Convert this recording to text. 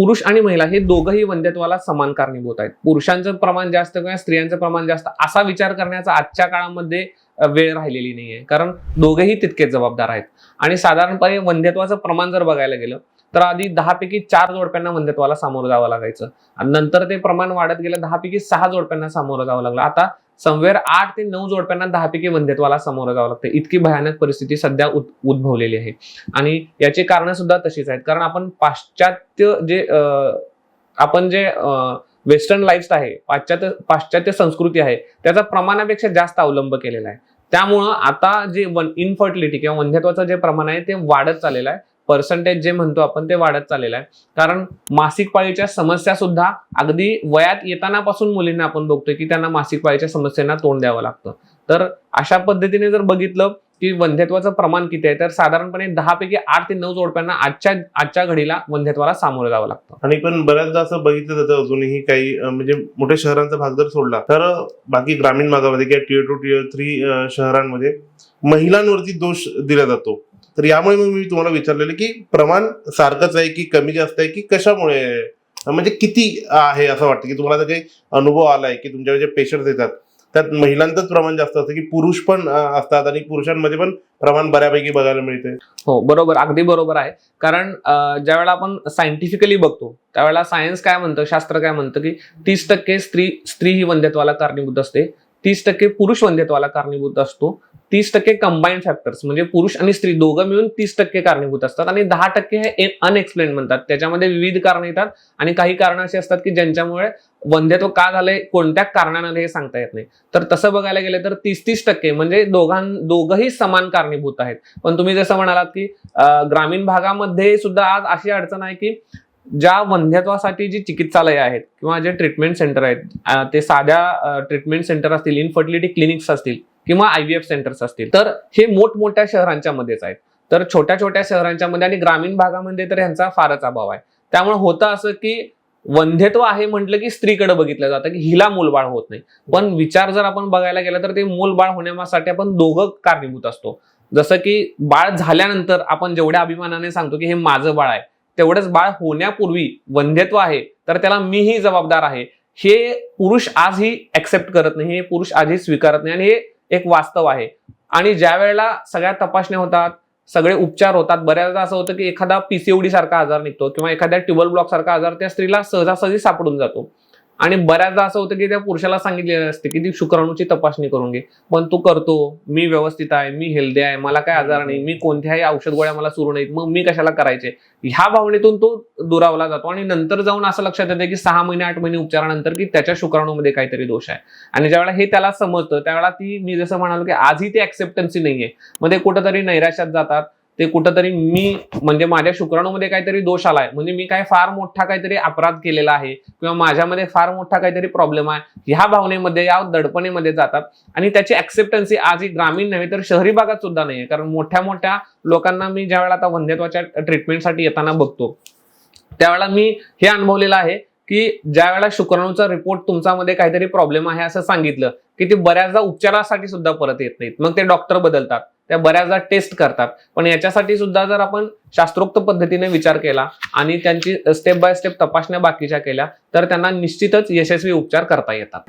पुरुष आणि महिला हे दोघंही वंध्यत्वाला समान कारणीभूत आहेत. पुरुषांचं प्रमाण जास्त किंवा स्त्रियांचं प्रमाण जास्त असा विचार करण्याचा आजच्या काळामध्ये वेळ राहिलेली नाहीये. कारण दोघेही तितकेच जबाबदार आहेत. आणि साधारणपणे वंध्यत्वाचं प्रमाण जर बघायला गेलं तर आधी दहा पैकी चार जोडप्यांना वंध्यत्वाला सामोरं जावं लागायचं. आणि नंतर ते प्रमाण वाढत गेलं दहा पैकी सहा जोडप्यांना सामोरं जावं लागलं. आता समवेर आठ ते नऊ जोडप्यांना दहा पैकी वंध्यत्वाला सामोरं जावं लागतं. इतकी भयानक परिस्थिती सध्या उद- उद्भवलेली आहे. आणि याची कारण सुद्धा तशीच आहेत. कारण आपण पाश्चात्य जे आपण जे वेस्टर्न लाईफ आहे पाश्चात्य पाश्चात्य संस्कृती आहे त्याचा प्रमाणापेक्षा जास्त अवलंब केलेला आहे. त्यामुळं आता जे वन इनफर्टिलिटी किंवा वंध्यत्वाचं जे प्रमाण आहे ते वाढत चाललेलं आहे. पर्सेंटेज जे म्हणतो आपण ते वाढत चाललेलं आहे. कारण मासिक पाळीच्या समस्या सुद्धा अगदी वयात येतानापासून मुलींना आपण बघतोय की त्यांना मासिक पाळीच्या समस्यांना तोंड द्यावं लागतं. तर अशा पद्धतीने जर बघितलं की वंध्यत्वाचं प्रमाण किती आहे तर साधारणपणे दहा पैकी आठ ते नऊ जोडप्यांना आजच्या आजच्या घडीला वंध्यत्वाला सामोरं जावं लागतं. आणि पण बऱ्याचदा असं बघितलं जातं अजूनही काही म्हणजे मोठ्या शहरांचा भाग जर सोडला तर बाकी ग्रामीण भागामध्ये किंवा टिअर टू टिअर थ्री शहरांमध्ये महिलांवरती दोष दिला जातो. तर यामुळे मग मी तुम्हाला विचारलेलं की प्रमाण सारखंच आहे की कमी जास्त आहे की कशामुळे? म्हणजे किती आहे असं वाटतं की तुम्हाला काही अनुभव आलाय की तुमच्या जे पेशंट येतात त्यात महिलांचंच प्रमाण जास्त असतं की पुरुष पण असतात आणि पुरुषांमध्ये पण प्रमाण बऱ्यापैकी बघायला मिळते? हो बरोबर अगदी बरोबर आहे. कारण ज्यावेळेला आपण सायंटिफिकली बघतो त्यावेळेला सायन्स काय म्हणतं शास्त्र काय म्हणतं की तीस टक्के स्त्री स्त्री ही वंध्यत्वाला कारणीभूत असते. तीस टक्के पुरुष वंध्यत्वाला कारणीभूत असतो. तीस टक्के कंबाईंड फॅक्टर्स म्हणजे पुरुष आणि स्त्री दोघं मिळून तीस टक्के कारणीभूत असतात. आणि दहा टक्के हे अनएक्सप्लेन म्हणतात. त्याच्यामध्ये विविध कारण येतात आणि काही कारण अशी असतात की ज्यांच्यामुळे वंध्यत्व का झालंय कोणत्या कारणाने हे सांगता येत नाही. तर तसं बघायला गेलं तर तीस तीस टक्के म्हणजे दोघां दोघंही समान कारणीभूत आहेत. पण तुम्ही जसं म्हणालात की ग्रामीण भागामध्ये सुद्धा आज अशी अडचण आहे की ज्या वंध्यत्वासाठी जी चिकित्सालय आहेत किंवा जे ट्रीटमेंट सेंटर आहेत ते साध्या ट्रीटमेंट सेंटर असतील इनफर्टिलिटी क्लिनिक्स असतील किंवा आय व्ही एफ सेंटर्स असतील तर हे मोठमोठ्या शहरांच्या मध्येच आहेत. तर छोट्या छोट्या शहरांच्या मध्ये आणि ग्रामीण भागामध्ये तर ह्यांचा फारच अभाव आहे. त्यामुळे होतं असं की वंध्यत्व आहे म्हटलं की स्त्रीकडे बघितलं जातं की हिला मूलबाळ होत नाही. पण विचार जर आपण बघायला गेला तर ते मूलबाळ होण्यासाठी आपण दोघं कारणीभूत असतो. जसं की बाळ झाल्यानंतर आपण जेवढ्या अभिमानाने सांगतो की हे माझं बाळ आहे तेवढंच बाळ होण्यापूर्वी वंध्यत्व आहे तर त्याला मीही जबाबदार आहे. हे पुरुष आजही ऍक्सेप्ट करत नाही हे पुरुष आजही स्वीकारत नाही आणि हे एक वास्तव आहे. आणि ज्या वेळेला सगळ्या तपासण्या होतात सगळे उपचार होतात बऱ्याचदा असं होतं की एखादा पीसीओडी सारखा आजार निघतो किंवा एखाद्या ट्युबल ब्लॉक सारखा आजार त्या स्त्रीला सहजासहजी सापडून जातो. आणि बऱ्याचदा असं होतं की त्या पुरुषाला सांगितलेलं असते की ती शुक्राणूची तपासणी करून घे. पण तू करतो मी व्यवस्थित आहे मी हेल्दी आहे मला काय आजार नाही मी कोणत्याही औषध गोळ्या मला सुरू नाहीत मग मी कशाला करायचे? ह्या भावनेतून तो दुरावला जातो आणि नंतर जाऊन असं लक्षात येतं की सहा महिने आठ महिने उपचारानंतर की त्याच्या शुक्राणूमध्ये काहीतरी दोष आहे. आणि ज्यावेळेला हे त्याला समजतं त्यावेळेला ती मी जसं म्हणालो की आजही ती ऍक्सेप्टन्सी नाहीये. मग ते कुठंतरी नैराश्यात जातात. ते कुठंतरी मी म्हणजे माझ्या शुक्राणूमध्ये काहीतरी दोष आलाय. म्हणजे मी काय फार मोठा काहीतरी अपराध केलेला आहे किंवा माझ्यामध्ये फार मोठा काहीतरी प्रॉब्लेम आहे ह्या भावनेमध्ये या दडपणेमध्ये जातात. आणि त्याची ऍक्सेप्टन्सी आजही ग्रामीण नव्हे तर शहरी भागात सुद्धा नाहीये. कारण मोठ्या मोठ्या लोकांना मी ज्या वेळेला आता वंध्यत्वाच्या ट्रीटमेंटसाठी येताना बघतो त्यावेळेला मी हे अनुभवलेलं आहे की ज्या वेळेला शुक्राणूचा रिपोर्ट तुमच्यामध्ये काहीतरी प्रॉब्लेम आहे असं सांगितलं की ते बऱ्याचदा उपचारासाठी सुद्धा परत येत नाहीत. मग ते डॉक्टर बदलतात. त्या बऱ्याचदा टेस्ट करतात. पण याच्यासाठी सुद्धा जर आपण शास्त्रोक्त पद्धतीने विचार केला आणि त्यांची स्टेप बाय स्टेप तपासण्या बाकीच्या केल्या तर त्यांना निश्चितच यशस्वी उपचार करता येतात.